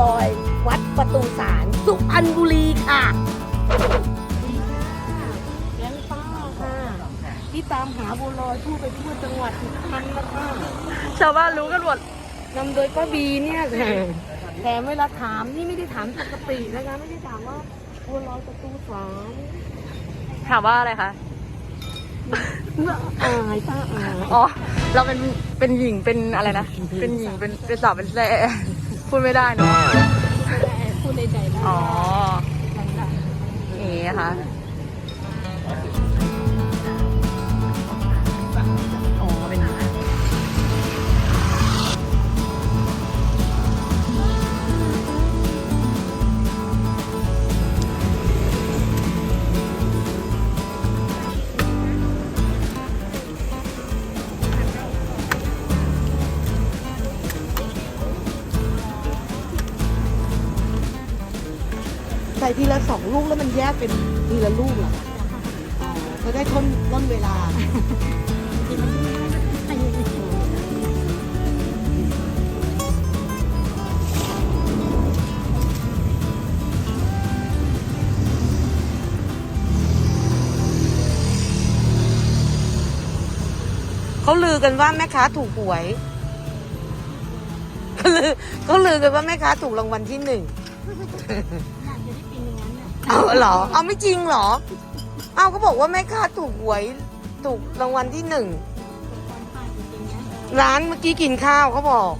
ลอย วัดประตูสารสุพรรณบุรีค่ะแก๊งป้าค่ะ ที่ตามหาบัวลอยทั่วไปทั่วจังหวัดสุพรรณนะคะชาวบ้านรู้กันหมดนำโดยป้าบีเนี่ยค่ะแต่เวลาถามนี่ไม่ได้ถามปกตินะคะไม่ได้ถามว่าบัวลอยประตูสารถามว่าอะไรคะอายป้าอายอ๋อ เราเป็นเป็นหญิงเป็นอะไรนะ เป็นหญิงเป็นเป็นสาวเป็นแซ่ พูดไม่ได้เนาะพูดในใจได้อ๋ออย่างนี้ค่ะ ใส่ทีละสองลูกแล้วมันแยกเป็นทีละลูกเหรออ๋อจะได้ทนต้นเวลา เขาลือกันว่าแม่ค้าถูกหวยเขาลือเขาลือกันว่าแม่ค้าถูกรางวัลที่หนึ่ง เอาเหรอ เอาไม่จริงเหรอ เอาก็บอกว่าแม่ค้าถูกหวยถูกรางวัลที่หนึ่ง ร้านเมื่อกี้กินข้าวเขาบอก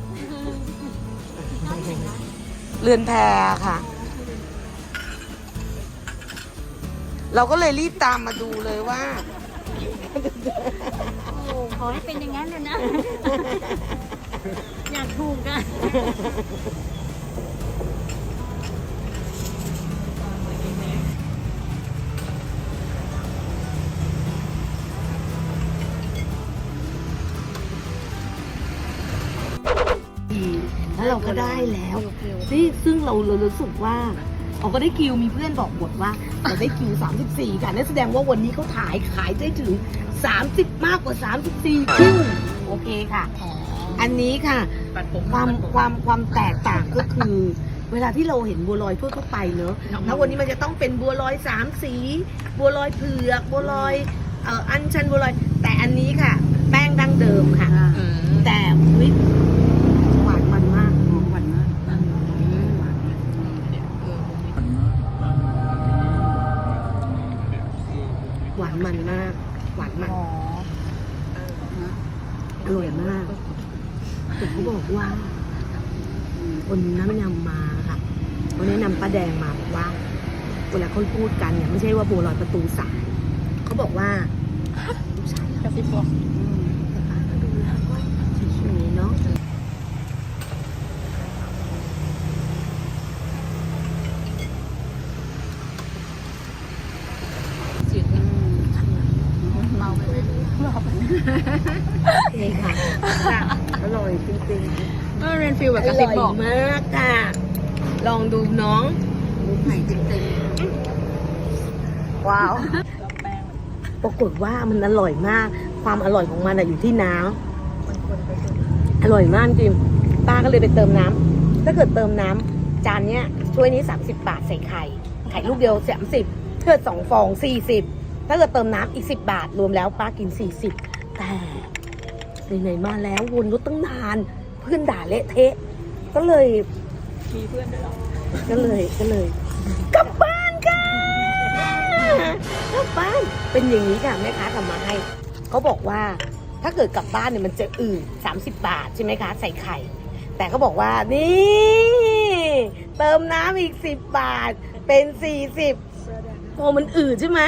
เรือนแพค่ะ เราก็เลยรีบตามมาดูเลยว่าขอให้เป็นอย่างนั้นเลยนะ อยากถูกอะ แล้วเราก็ได้แล้วนี่ซึ่งเราเรารู้สึกว่าเราก็ได้คิวมีเพื่อนบอกบทว่าเราได้คิว 34 ค่ะนั่นแสดงว่าวันนี้เขาถ่ายขายได้ถึง 30 มากกว่า 34 คิว โอเคค่ะ อันนี้ค่ะ ความความความแตกต่างก็คือ เวลาที่เราเห็นบัวลอยทั่วๆไปเนอะแล้ววันนี้มันจะต้องเป็นบัวลอยสามสี บัวลอยเผือก บัวลอยเอ่ออันชันบัวลอย แต่อันนี้ค่ะ แป้งดั้ง หวานมันมาก หวานมันอ๋ออร่อยมากแต่เขาบอกว่าคนน้ำยำมาค่ะเขาแนะนำป้าแดงมาบอกว่า เวลาเขาพูดกันเนี่ยไม่ใช่ว่าบัวลอยประตูสายเขาบอกว่าลูกชายกระซิบบอก แต่ป้าก็ดูแล้วก็เฉยๆเนาะ เมาไปเลย โอเคค่ะค่ะอร่อยจริงเออเรนฟิลๆแบบกระซิบบอกร่ยมากค่ะลองดูน้องไข่เต็มว้าวปรากฏว่ามันอร่อยมาก ความอร่อยของมันอะอยู่ที่น้ำอร่อยมากจริงป้าก็เลยไปเติมน้ำถ้าเกิดเติมน้ำจานเนี้ยถ้วยนี้ 30 บาทใส่ไข่ไข่ลูกเดียว30ถ้าเกิดสองฟอง 40 ถ้าเกิดเติมน้ำอีก 10 บาทรวมแล้วป้ากิน 40 แต่ไหนๆมาแล้ววนรถตั้งนาน เพื่อนด่าเละเทะ ก็เลยมีเพื่อนด้วยหรอก็เลยก็เลย กลับบ้านค่ะกลับบ้านเป็นอย่างนี้ค่ะแม่ค้าทำมาให้เขาบอกว่าถ้าเกิดกลับบ้านเนี่ยมันจะอืด30 บาทใช่ไหมคะ ใส่ไข่ แต่เขาบอกว่า นี่ เติมน้ำอีก 10 บาท เป็น 40โอ้มันอืดใช่ไหม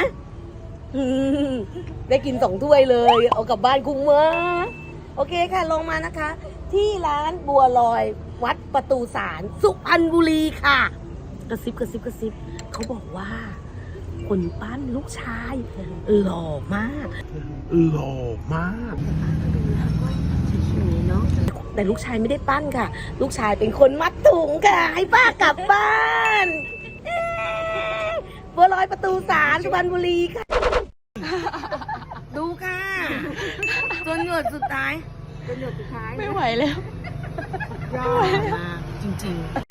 ได้กินสองถ้วยเลย เอากลับบ้านคุ้มมากโอเคค่ะ ลงมานะคะ ที่ร้านบัวลอยวัดประตูสารสุพรรณบุรีค่ะ กระซิบกระซิบกระซิบเขาบอกว่า คนปั้นลูกชายหล่อมากหล่อมากเฉยๆเนาะแต่ลูกชายไม่ได้ปั้นค่ะ ลูกชายเป็นคนมัดถุงค่ะ ให้ป้ากลับบ้านเอ๊ะบัวลอยประตูสารสุพรรณบุรีค่ะ ดูค่ะจนหยดสุดท้ายจนหยดสุดท้ายไม่ไหวแล้ว ยอดมากจริงๆ